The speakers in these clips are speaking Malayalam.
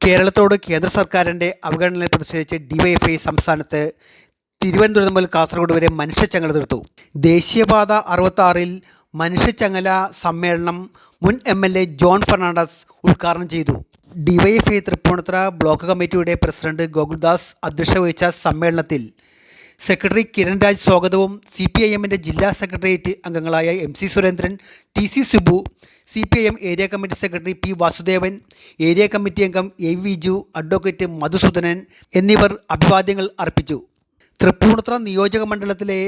കേരളത്തോട് കേന്ദ്ര സർക്കാരിന്റെ അവഗണനയിൽ പ്രതിഷേധിച്ച് ഡിവൈഎഫ്ഐ സംസ്ഥാനത്ത് തിരുവനന്തപുരം മുതൽ കാസർഗോഡ് വരെ മനുഷ്യച്ചങ്ങല തീർത്തു. ദേശീയപാത അറുപത്താറിൽ മനുഷ്യച്ചങ്ങല സമ്മേളനം മുൻ M L A John Fernandes ഉദ്ഘാടനം ചെയ്തു. ഡിവൈഎഫ്ഐ തൃപ്പൂണിത്തുറ ബ്ലോക്ക് കമ്മിറ്റിയുടെ പ്രസിഡന്റ് ഗോകുൽദാസ് അധ്യക്ഷത വഹിച്ച സമ്മേളനത്തിൽ സെക്രട്ടറി കിരൺ രാജ് സ്വാഗതവും സി പി ഐ എമ്മിന്റെ ജില്ലാ സെക്രട്ടേറിയറ്റ് അംഗങ്ങളായ M C Surendran T C Subu C P I M area committee secretary P Vasudevan area committee അംഗം എ വി ജു അഡ്വക്കേറ്റ് മധുസൂദനൻ എന്നിവർ അഭിവാദ്യങ്ങൾ അർപ്പിച്ചു. തൃപ്പൂണിത്തുറ നിയോജക മണ്ഡലത്തിലെ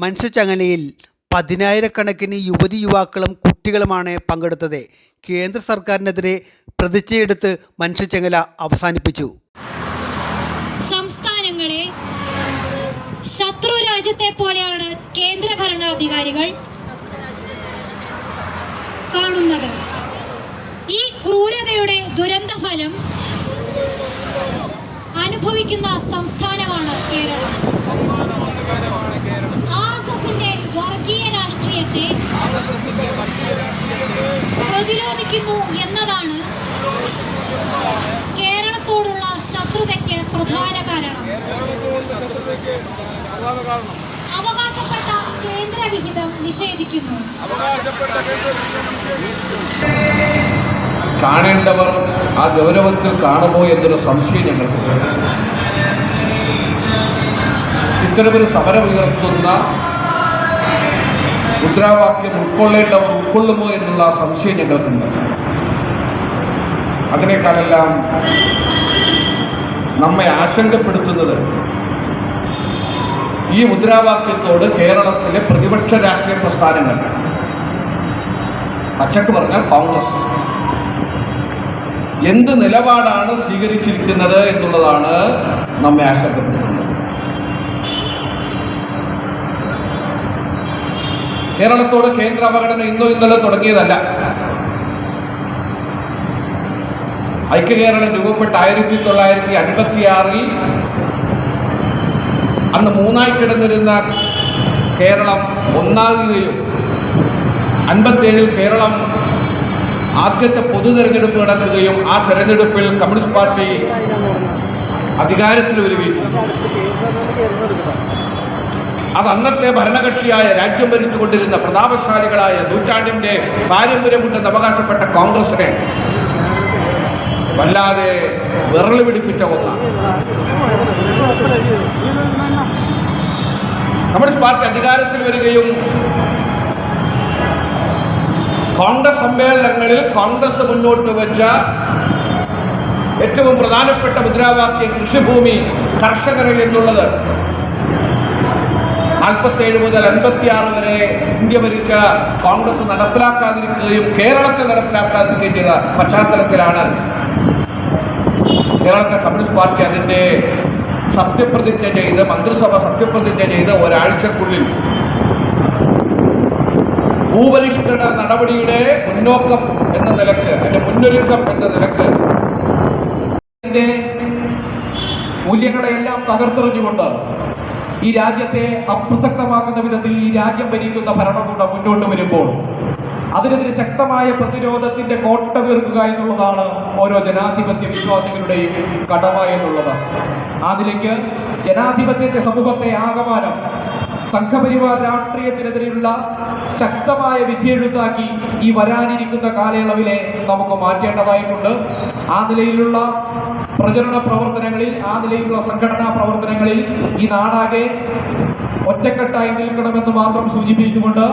മനുഷ്യച്ചങ്ങലയിൽ പതിനായിരക്കണക്കിന് യുവതി യുവാക്കളും കുട്ടികളുമാണ് പങ്കെടുത്തത്. കേന്ദ്ര സർക്കാരിനെതിരെ പ്രതിജ്ഞയെടുത്ത് മനുഷ്യച്ചങ്ങല അവസാനിപ്പിച്ചു. ശത്രു രാജ്യത്തെ പോലെയാണ് കേന്ദ്ര ഭരണാധികാരികൾ കാണുന്നത്. ഈ ക്രൂരതയുടെ ദുരന്തഫലം അനുഭവിക്കുന്ന സംസ്ഥാനമാണ് കേരളം. ആർ എസ് എസിന്റെ വർഗീയ രാഷ്ട്രീയത്തെ പ്രതിരോധിക്കുന്നു എന്നതാണ് ശത്രുതയ്ക്ക് പ്രധാന കാരണം. അവകാശപ്പെട്ട കേന്ദ്ര വിഹിതം നിഷേധിക്കുന്നു. കാണേണ്ടവർ ആ ഗൗരവത്തിൽ കാണുമോ എന്നൊരു സംശയം ഞങ്ങൾക്ക് ഇത്തരമൊരു സമരം ഉയർത്തുന്ന മുദ്രാവാക്യം ഉൾക്കൊള്ളേണ്ടവർ ഉൾക്കൊള്ളുമോ എന്നുള്ള സംശയം ഞങ്ങൾക്കുണ്ട്. അതിനേക്കാളെല്ലാം നമ്മെ ആശങ്കപ്പെടുത്തുന്നത്. ഈ മുദ്രാവാക്യത്തോട് കേരളത്തിലെ പ്രതിപക്ഷ രാഷ്ട്രീയ പ്രസ്ഥാനങ്ങൾ. പച്ചക്ക് പറഞ്ഞാൽ കോൺഗ്രസ്. എന്ത് നിലപാടാണ് സ്വീകരിച്ചിരിക്കുന്നത് എന്നുള്ളതാണ് നമ്മെ ആശങ്കപ്പെടുത്തുന്നത്. കേരളത്തോട് കേന്ദ്ര അവഗണന ഇന്നോ ഇന്നലെ തുടങ്ങിയതല്ല. ഐക്യകേരളം രൂപപ്പെട്ട ആയിരത്തി തൊള്ളായിരത്തി അൻപത്തിയാറിൽ അന്ന് മൂന്നായി കിടന്നിരുന്ന കേരളം ഒന്നാകുകയും അൻപത്തേഴിൽ കേരളം ആദ്യത്തെ പൊതു തെരഞ്ഞെടുപ്പ് നടക്കുകയും ആ തെരഞ്ഞെടുപ്പിൽ കമ്മ്യൂണിസ്റ്റ് പാർട്ടി അധികാരത്തിൽ വരികയും അത് അന്നത്തെ ഭരണകക്ഷിയായ രാജ്യം ഭരിച്ചുകൊണ്ടിരുന്ന പ്രതാപശാലികളായ നൂറ്റാണ്ടിന്റെ പാരമ്പര്യമുണ്ടെന്ന് അവകാശപ്പെട്ട കോൺഗ്രസിനെ വല്ലാതെ വിറൾ പിടിപ്പിച്ച ഒന്നാണ് കമ്മ്യൂണിസ്റ്റ് പാർട്ടി അധികാരത്തിൽ വരികയും കോൺഗ്രസ് സമ്മേളനങ്ങളിൽ കോൺഗ്രസ് മുന്നോട്ട് വെച്ച ഏറ്റവും പ്രധാനപ്പെട്ട മുദ്രാവാക്യം കൃഷിഭൂമി കർഷകർ എന്നുള്ളത് നാൽപ്പത്തേഴ് മുതൽ അൻപത്തിയാറ് വരെ ഇന്ത്യ ഭരിച്ച കോൺഗ്രസ് നടപ്പിലാക്കാതിരിക്കുകയും കേരളത്തിൽ നടപ്പിലാക്കാതിരിക്കുകയും ചെയ്ത പശ്ചാത്തലത്തിലാണ് കേരളത്തിലെ കമ്മ്യൂണിസ്റ്റ് പാർട്ടി അതിന്റെ സത്യപ്രതിജ്ഞ ചെയ്ത് മന്ത്രിസഭ സത്യപ്രതിജ്ഞ ചെയ്ത് ഒരാഴ്ചക്കുള്ളിൽ ഭൂപരിഷ്കരണ നടപടിയുടെ മുന്നോക്കം എന്ന നിലയ്ക്ക് അതിന്റെ മുന്നൊരുക്കം എന്ന നിലയ്ക്ക് മൂല്യങ്ങളെല്ലാം തകർത്തെറിഞ്ഞുകൊണ്ട് ഈ രാജ്യത്തെ അപ്രസക്തമാക്കുന്ന വിധത്തിൽ ഈ രാജ്യം ഭരിക്കുന്ന ഭരണകൂടം മുന്നോട്ട് വരുമ്പോൾ അതിനെതിരെ ശക്തമായ പ്രതിരോധത്തിന്റെ കോട്ട തീർക്കുക എന്നുള്ളതാണ് ഓരോ ജനാധിപത്യ വിശ്വാസികളുടെയും കടമ എന്നുള്ളത്. അതിലേക്ക് ജനാധിപത്യത്തെ സമൂഹത്തെ ആകമാനം സംഘപരിവാർ രാഷ്ട്രീയത്തിനെതിരെയുള്ള ശക്തമായ വിധിയെഴുത്താക്കി ഈ വരാനിരിക്കുന്ന കാലയളവിലെ നമുക്ക് മാറ്റേണ്ടതായിട്ടുണ്ട്. ആ നിലയിലുള്ള പ്രചരണ പ്രവർത്തനങ്ങളിൽ ആ നിലയിലുള്ള സംഘടനാ പ്രവർത്തനങ്ങളിൽ ഈ നാടാകെ ഒറ്റക്കെട്ടായി നിൽക്കണമെന്ന് മാത്രം സൂചിപ്പിച്ചുകൊണ്ട്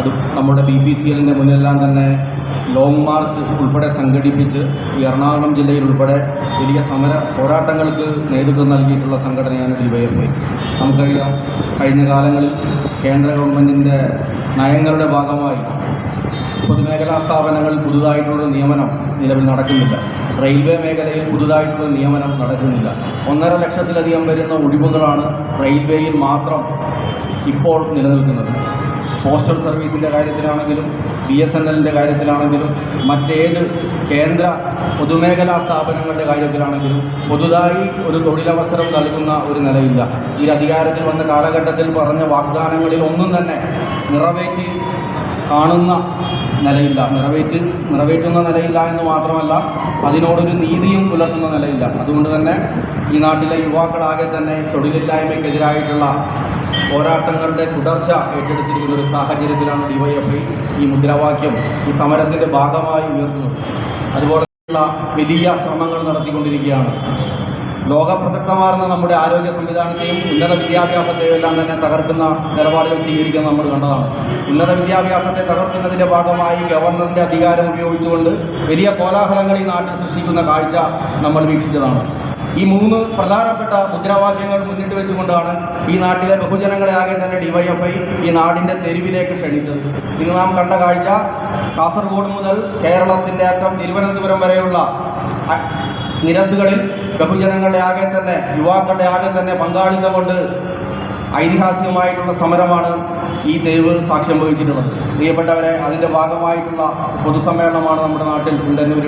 അത് നമ്മുടെ ബി പി സി എല്ലിന്റെ മുന്നിലെല്ലാം തന്നെ ലോങ് മാർച്ച് ഉൾപ്പെടെ സംഘടിപ്പിച്ച് എറണാകുളം ജില്ലയിൽ ഉൾപ്പെടെ വലിയ സമര പോരാട്ടങ്ങൾക്ക് നേതൃത്വം നൽകിയിട്ടുള്ള സംഘടനയാണ് ഡിവൈഎഫ്ഐ നമുക്കറിയാം കഴിഞ്ഞ കാലങ്ങളിൽ കേന്ദ്ര ഗവൺമെന്റിന്റെ നയങ്ങളുടെ ഭാഗമായി പൊതുമേഖലാ സ്ഥാപനങ്ങളിൽ പുതുതായിട്ടുള്ള നിയമനം നിലവിൽ നടക്കുന്നില്ല. റെയിൽവേ മേഖലയിൽ പുതുതായിട്ടുള്ള നിയമനം നടക്കുന്നില്ല. ഒന്നര ലക്ഷത്തിലധികം വരുന്ന ഒഴിവുകളാണ് റെയിൽവേയിൽ മാത്രം ഇപ്പോൾ നിലനിൽക്കുന്നത്. പോസ്റ്റൽ സർവീസിന്റെ കാര്യത്തിലാണെങ്കിലും ബി എസ് എൻ എല്ലിന്റെ കാര്യത്തിലാണെങ്കിലും മറ്റേത് കേന്ദ്ര പൊതുമേഖലാ സ്ഥാപനങ്ങളുടെ കാര്യത്തിലാണെങ്കിലും പുതുതായി ഒരു തൊഴിലവസരം നൽകുന്ന ഒരു നിലയില്ല. ഈ അധികാരത്തിൽ വന്ന കാലഘട്ടത്തിൽ പറഞ്ഞ വാഗ്ദാനങ്ങളിൽ ഒന്നും തന്നെ നിറവേറ്റി കാണുന്ന നിലയില്ല. നിറവേറ്റ് നിറവേറ്റുന്ന നിലയില്ല എന്ന് മാത്രമല്ല അതിനോടൊരു നീതിയും പുലർത്തുന്ന നിലയില്ല. അതുകൊണ്ട് തന്നെ ഈ നാട്ടിലെ യുവാക്കളാകെ തന്നെ തൊഴിലില്ലായ്മയ്ക്കെതിരായിട്ടുള്ള പോരാട്ടങ്ങളുടെ തുടർച്ച ഏറ്റെടുത്തിരിക്കുന്ന ഒരു സാഹചര്യത്തിലാണ് ഡിവൈഎഫ്ഐ ഈ മുദ്രാവാക്യം ഈ സമരത്തിന്റെ ഭാഗമായി ഉയർത്തുന്നത് അതുപോലെയുള്ള വലിയ ശ്രമങ്ങൾ നടത്തിക്കൊണ്ടിരിക്കുകയാണ്. ലോകപ്രസക്തമാർന്ന നമ്മുടെ ആരോഗ്യ സംവിധാനത്തെയും ഉന്നത വിദ്യാഭ്യാസത്തെയും എല്ലാം തന്നെ തകർക്കുന്ന നിലപാടുകൾ സ്വീകരിക്കുന്ന നമ്മൾ കണ്ടതാണ്. ഉന്നത വിദ്യാഭ്യാസത്തെ തകർക്കുന്നതിന്റെ ഭാഗമായി ഗവർണറിന്റെ അധികാരം ഉപയോഗിച്ചുകൊണ്ട് വലിയ കോലാഹലങ്ങൾ ഈ നാട്ടിൽ സൃഷ്ടിക്കുന്ന കാഴ്ച നമ്മൾ വീക്ഷിച്ചതാണ്. ഈ മൂന്ന് പ്രധാനപ്പെട്ട മുദ്രാവാക്യങ്ങൾ മുന്നിട്ട് വെച്ചുകൊണ്ടാണ് ഈ നാട്ടിലെ ബഹുജനങ്ങളെ ആകെ തന്നെ ഡിവൈഎഫ്ഐ ഈ നാടിന്റെ തെരുവിലേക്ക് ക്ഷണിച്ചത്. ഇന്ന് നാം കണ്ട കാഴ്ച കാസർഗോഡ് മുതൽ കേരളത്തിന്റെ അറ്റം തിരുവനന്തപുരം വരെയുള്ള നിരത്തുകളിൽ ബഹുജനങ്ങളുടെ ആകെ തന്നെ യുവാക്കളുടെ ആകെ തന്നെ പങ്കാളിത്തം കൊണ്ട് ഐതിഹാസികമായിട്ടുള്ള സമരമാണ് ഈ തെരുവ് സാക്ഷ്യം വഹിച്ചിട്ടുള്ളത്. പ്രിയപ്പെട്ടവരെ അതിന്റെ ഭാഗമായിട്ടുള്ള പൊതുസമ്മേളനമാണ് നമ്മുടെ നാട്ടിൽ കുണ്ടന്നൂർ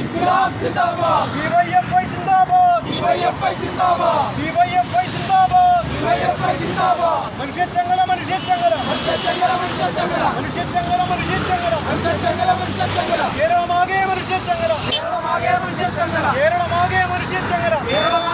ഇൻക്ലാബ് സിന്ദാബാദ്. ഡിവൈഎഫ്ഐ സിന്ദാബാദ്. ഡിവൈഎഫ്ഐ സിന്ദാബാദ്. ഡിവൈഎഫ്ഐ സിന്ദാബാദ്. ഡിവൈഎഫ്ഐ സിന്ദാബാദ്. മനുഷ്യച്ചങ്ങല മനുഷ്യച്ചങ്ങല. മനുഷ്യച്ചങ്ങല മനുഷ്യച്ചങ്ങല. മനുഷ്യച്ചങ്ങല മനുഷ്യച്ചങ്ങല. മനുഷ്യച്ചങ്ങല മനുഷ്യച്ചങ്ങല. കേരളമാകെ മനുഷ്യച്ചങ്ങല. കേരളമാകെ മനുഷ്യച്ചങ്ങല. കേരളമാകെ മനുഷ്യച്ചങ്ങല. കേരളം